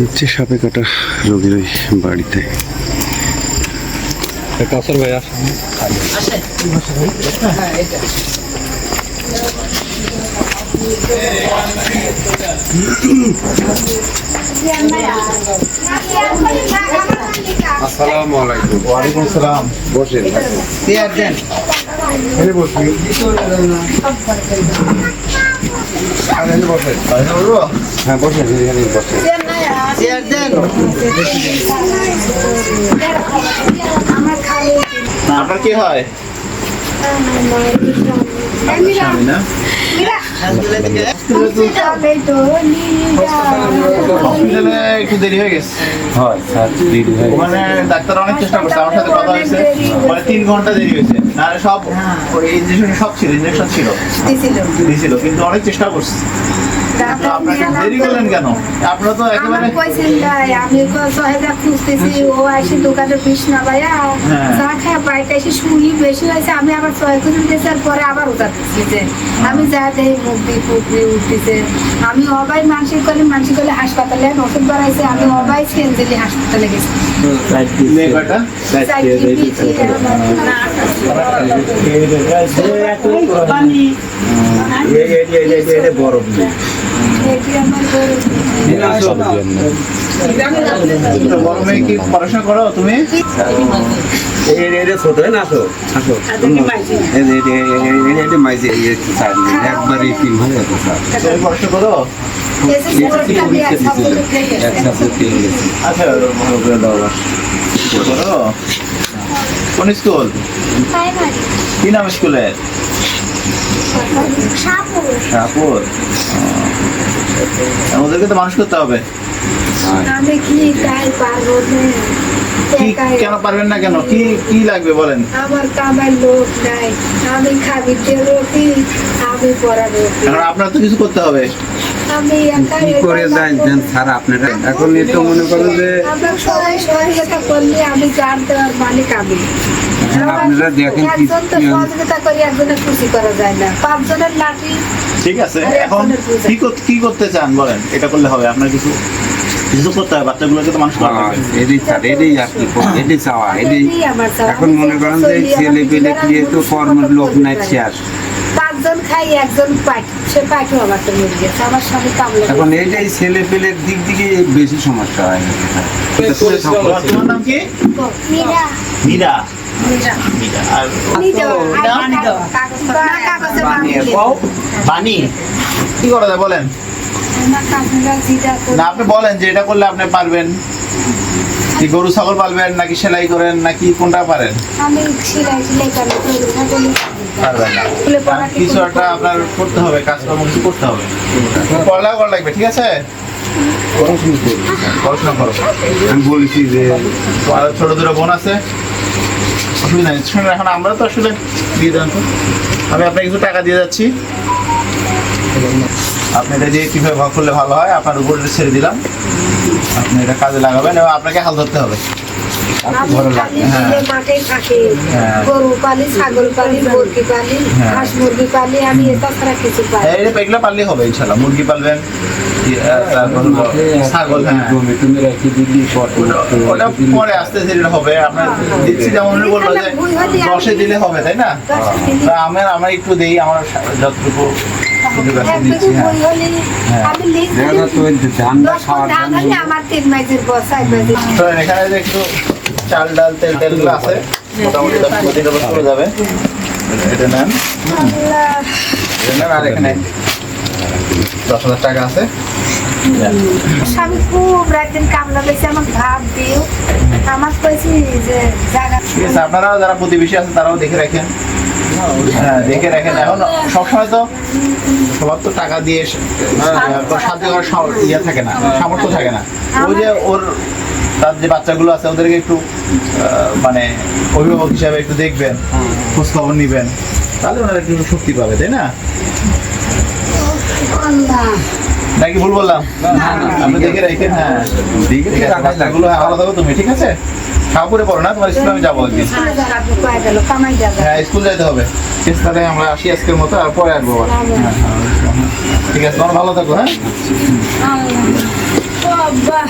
হচ্ছে সাপে কাটা রোগীর ওই বাড়িতে। কাউসার ভাই আসসালামু আলাইকুম। ওয়ালাইকুম সালাম। বসেন। হ্যাঁ বসেন এখানে বসেন আপনার কি হয়? না? একটু দেরি হয়ে গেছে। হয় স্যার দেরি হয় ওখানে ডাক্তার অনেক চেষ্টা করছে আমার সাথে কথা হয়েছে। মানে তিন ঘণ্টা দেরি হয়েছে। নাহলে সব ওই ইঞ্জেকশন সব ছিল ইঞ্জেকশন ছিল। কিন্তু অনেক চেষ্টা করছে। দেরি করলেন কেন? আপনারা তো একেবারে আমি সহেদা খুঁজতেছি ও আসে দোকানে পিস না ভাইয়া হ্যাঁ। বাড়িতে এসে শুই বেশি হয়েছে আমি আবার ছয় খুঁজে দিয়েছি আর পরে আবার উঠাতেছি যে আমি যা দেই মুখ দিয়ে ফুট দিয়ে উঠতেছে আমি অবাই মানসিক করলে মানসিক করলে হাসপাতালে ওষুধ বাড়াইছে আমি অবাই সেনজেলি হাসপাতালে গেছি কি পড়াশোনা করো তুমি করো আচ্ছা ভালো করে দাও করো কোন স্কুল কি নাম স্কুলের সাপুর। শাহপুর ও। ওদেরকে তো মানুষ করতে হবে কেন পারবেন না কেন? কি কি লাগবে বলেন? আমার কামার লোক নাই। আমি খাবি যে রুটি আমি পড়া রুটি। কারণ আপনার তো কিছু করতে হবে। আমি কি করে একাই দেন স্যার আপনারা এখন একটু মনে করেন যে আমরা সবাই সহযোগিতা করলে আমি গান দেওয়ার মালিক আমি। আপনারা দেখেন কি সহযোগিতা করি একজনের খুশি করা যায় না। পাঁচজনের লাঠি ঠিক আছে এখন কি করতে চান বলেন? এটা করলে হবে আপনার কিছু কিছু করতে হবে বাচ্চাগুলোকে তো মানুষ করতে হ্যাঁ, হবে এটাই স্যার এটাই আর কি এটাই চাওয়া এটাই এটাই আমার চাওয়া। এখন মনে করেন যে ছেলে পেলে কি তো কর্মের লোক নাই পারি। শেষ পাঁচজন খাই একজন পাই সে পাইটু আমার তো মরে গেছে আমার স্বামী কামলা এখন এইটাই ছেলে পেলের দিক থেকে বেশি সমস্যা হয়। তোমার তোমার নাম কি? মীরা। মীরা। করা যায় বলেন? না আপনি বলেন যে এটা করলে আপনি পারবেন। কি গরু ছাগল পালবেন নাকি সেলাই করেন নাকি কোনটা পারেন? আমি সেলাই সেলাই করি পারবেন না। কিছু একটা আপনার করতে হবে কাজকর্ম কিছু করতে হবে। পড়ালেখা করা লাগবে ঠিক আছে? পড়াশোনা করো আমি বলেছি যে আর ছোট দুটো বোন আছে। অসুবিধা নেই। শুনুন এখন আমরা তো আসলে দিয়ে দেন তো। আমি আপনাকে কিছু টাকা দিয়ে যাচ্ছি। আপনি এটা দিয়ে কীভাবে ভাগ করলে ভালো হয় আপনার উপর ছেড়ে দিলাম। আপনি এটা কাজে লাগাবেন এবং আপনাকে হাল ধরতে হবে। হ্যাঁ। নিজে মাঠে থাকি। হ্যাঁ। গরু পালি ছাগল পালি মুরগি পালি হ্যাঁ। হাঁস মুরগি পালি আমি এটা ছাড়া কিছু পাই এগুলো পারলেই হবে ইনশাল্লাহ মুরগি পালবেন ই- আহ, তারপর হলো ছাগল হ্যাঁ। ওটা পরে আস্তে ধীরে হবে। আপনার দিচ্ছি যেমন উনি বলল যে দশে দিলে হবে তাই না? তা আমার আমরা একটু দেই আমার যতটুকু সুযোগ আছে দিচ্ছি বিঘু হ্যাঁ। দেখা দিই। তো দশ মণ খাওয়ার ধান জন্য হলে আমার তিন মাসের বসা এক মাসের তো এখানে একটু চাল ডাল তেল টেলগুলো আছে মোটামুটি দশ পঁচিশ ডলার চলে যাবে। এটা নেন। এটা নেন আর এখানে দশ হাজার টাকা আছে। স্বামী খুব রাতের কামলা পেয়েছে আমার ভাত দিও আমার কইছি যে জায়গা ঠিক আপনারাও যারা প্রতিবেশী আছে তারাও দেখে রাখেন। হ্যাঁ দেখে রাখেন। এখন সবসময় তো সবার তো টাকা দিয়ে সাহায্য করার ইয়ে থাকে না সামর্থ্য থাকে না। ওই যে ওর তার যে বাচ্চাগুলো আছে ওদেরকে একটু মানে অভিভাবক হিসাবে একটু দেখবেন খোঁজ খবর নিবেন। তাহলে ওনারা একটু শক্তি পাবে তাই না? নাকি ভুল বললাম? আপনি দেখে রাখেন হ্যাঁ। দেখে রাখাগুলো আলাদা তুমি ঠিক আছে? খাপুরে পড়ো না তোমার স্কুলে আমি যাব একদিন। হ্যাঁ স্কুল যাইতে হবে। ঠিক তাহলে আমরা আসি আজকের মতো আর পরে আসব আবার। ঠিক আছে তোমার ভালো থাকো হ্যাঁ? বাবা